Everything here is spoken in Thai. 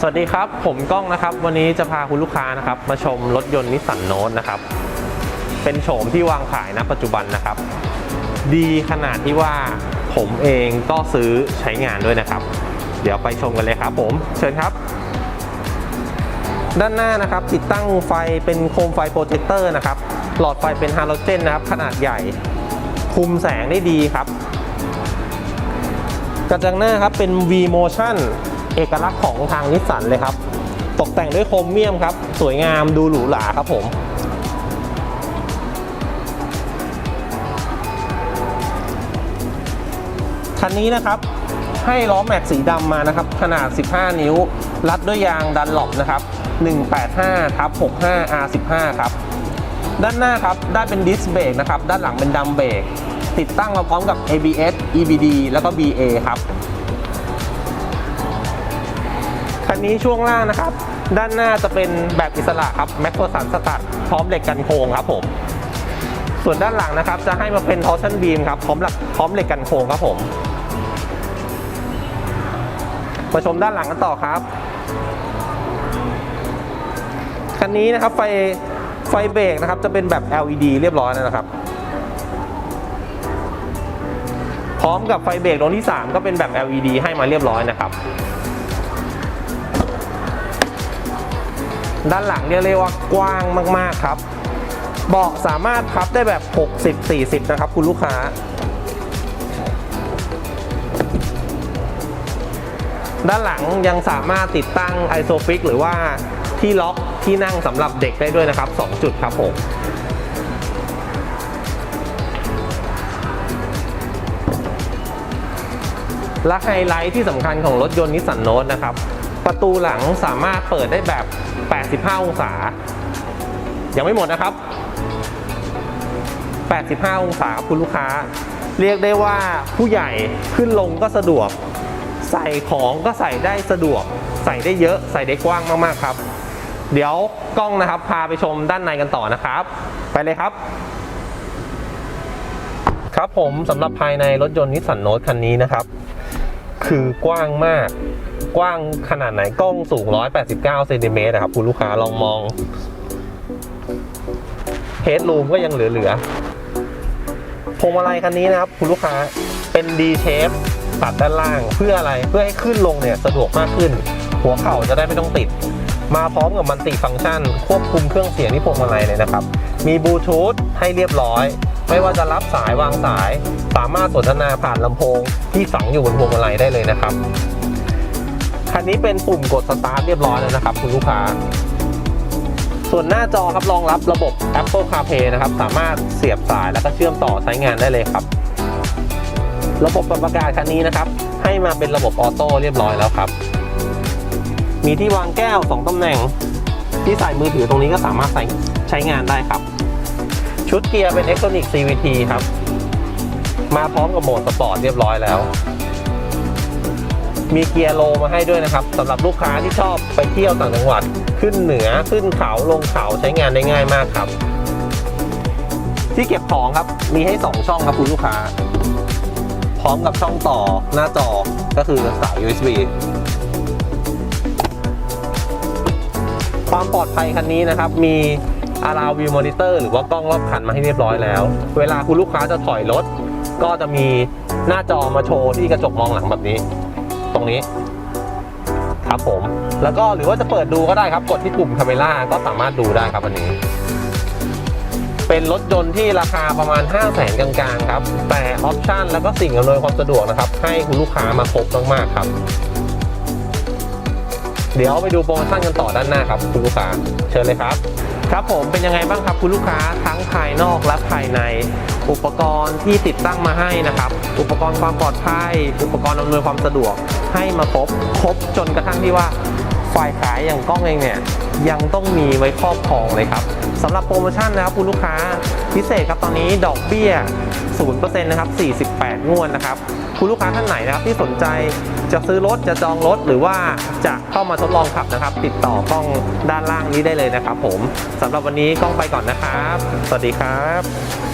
สวัสดีครับ ผมก้องนะครับ วันนี้จะพาคุณลูกค้านะครับ มาชมรถยนต์นิสสันโนตนะครับ เป็นโฉมที่วางขายณปัจจุบันนะครับ ดีขนาดที่ว่าผมเองก็ซื้อใช้งานด้วยนะครับ เดี๋ยวไปชมกันเลยครับ ผมเชิญครับ ด้านหน้านะครับ ติดตั้งไฟเป็นโคมไฟโปรเจคเตอร์นะครับ หลอดไฟเป็นฮาโลเจนนะครับ ขนาดใหญ่ คุมแสงได้ดีครับ กระจังหน้าครับเป็น V Motion เอกลักษณ์ของทางนิสสันเลยครับ ตกแต่งด้วยโครเมียมครับ สวยงามดูหรูหราครับผม คันนี้นะครับให้ล้อแม็กสีดำมานะครับ ขนาด 15 นิ้ว รัดด้วยยางดันหลบนะครับ 185ทับ65 R15 ครับ ด้านหน้าครับได้เป็นดิสเบรกนะครับ ด้านหลังเป็นดัมเบรกติดตั้งมาพร้อมกับ ABS EBD แล้วก็ BA ครับ นนี้ช่วงล่างนะครับ ด้านหน้าจะเป็นแบบอิสระครับแม็กโ r สันสตัดพร้อมเหล็กกันโค้งครับผม ส่วนด้านหลังนะครับจะให้มาเป็นทอร์ชันบีมครับพร้อมหลักพร้อมเหล็กกันโค้งครับผมมาชมด้านหลังกันต่อครับคันนี้นะครับไฟไฟเบรกนะครับจะเป็นแบบ LED เรียบร้อยแล้วนะครับ พร้อมกับไฟเบรกดวงที่ 3 ก็เป็นแบบ LED ให้มาเรียบร้อยนะครับ ด้านหลังเรียกได้ว่ากว้างมากๆครับ เบาะสามารถพับได้แบบ 60-40 นะครับ คุณลูกค้า ด้านหลังยังสามารถติดตั้งไอโซฟิกหรือว่าที่ล็อกที่นั่งสำหรับเด็กได้ด้วยนะครับ 2 จุดครับผมและไฮไลท์ที่สำคัญของรถยนต์นิสสันโนตนะครับ ประตูหลังสามารถเปิดได้แบบ 85 องศา ยังไม่หมดนะครับ 85 องศาคุณลูกค้า เรียกได้ว่าผู้ใหญ่ขึ้นลงก็สะดวก ใส่ของก็ใส่ได้สะดวก ใส่ได้เยอะใส่ได้กว้างมากๆครับ เดี๋ยวกล้องนะครับพาไปชมด้านในกันต่อนะครับ ไปเลยครับครับผมสำหรับภายในรถยนต์นิสสันโนตคันนี้นะครับ คือกว้างมาก กว้างขนาดไหนกล้องสูง 189เซนติเมตรนะครับคุณลูกค้าลองมองเฮดรูมก็ยังเหลือๆพวงมาลัยคันนี้นะครับคุณลูกค้าเป็น D shape ตัดด้านล่างเพื่ออะไรเพื่อให้ขึ้นลงเนี่ยสะดวกมากขึ้น หัวเข่าจะได้ไม่ต้องติด มาพร้อมกับมันติฟังก์ชัน ควบคุมเครื่องเสียงที่พวงมาลัยเลยนะครับ มีบลูทูธให้เรียบร้อย ไม่ว่าจะรับสายวางสาย สามารถสนทนาผ่านลำโพงที่ฝังอยู่บนพวงมาลัยได้เลยนะครับ คันนี้เป็นปุ่มกดสตาร์ทเรียบร้อยแล้วนะครับคุณลูกค้า ส่วนหน้าจอครับรองรับระบบ Apple CarPlay นะครับ สามารถเสียบสายแล้วก็เชื่อมต่อใช้งานได้เลยครับ ระบบปรับอากาศคันนี้นะครับ ให้มาเป็นระบบออโต้เรียบร้อยแล้วครับ มีที่วางแก้ว 2ตำแหน่ง ที่ใส่มือถือตรงนี้ก็สามารถใส่ใช้งานได้ครับ ชุดเกียร์เป็น e l e c t r o n i c CVT ครับ มาพร้อมกับโหมดสปอร์ตเรียบร้อยแล้ว มีเกียร์โลมาให้ด้วยนะครับสำหรับลูกค้าที่ชอบไปเที่ยวต่างจังหวัด ขึ้นเหนือขึ้นเขาลงเขาใช้งานได้ง่ายมากครับ ที่เก็บของครับมีให้ 2 ช่องครับคุณลูกค้า พร้อมกับช่องต่อหน้าจอก็คือสาย USB ความปลอดภัยคันนี้นะครับมี a l a View Monitor หรือว่ากล้องรอบคันมาให้เรียบร้อยแล้ว เวลาคุณลูกค้าจะถอยรถ ก็จะมีหน้าจอมาโชว์ที่กระจกมองหลังแบบนี้ รงนี้ ครับผม แล้วก็หรือว่าจะเปิดดูก็ได้ครับ กดที่ปุ่มคาเมล่าก็สามารถดูได้ครับอันนี้ เป็นรถยนต์ที่ราคาประมาณ 5 0 0แสนกลางๆ ครับ แต่ออปชันแล้วก็สิ่งอำนวยความสะดวกนะครับ ให้คุณลูกค้ามาครบมากๆครับ เดี๋ยวไปดูโปรโมชั่นกันต่อด้านหน้าครับ คุณลูกค้า เชิญเลยครับ ครับผมเป็นยังไงบ้างครับคุณลูกค้าทั้งภายนอกและภายใน อุปกรณ์ที่ติดตั้งมาให้นะครับ อุปกรณ์ความปลอดภัย อุปกรณ์อำนวยความสะดวกให้มาครบครบจนกระทั่งที่ว่าฝ่ายขายอย่างกล้องเองเนี่ยยังต้องมีไว้ครอบครองเลยครับสำหรับโปรโมชั่นนะครับคุณลูกค้าพิเศษครับตอนนี้ดอกเบี้ย0%นะครับ48 งวดนะครับ คุณลูกค้าท่านไหนนะครับที่สนใจจะซื้อรถจะจองรถ หรือว่าจะเข้ามาทดลองขับนะครับ ติดต่อกล้องด้านล่างนี้ได้เลยนะครับผมสำหรับวันนี้กล้องไปก่อนนะครับ สวัสดีครับ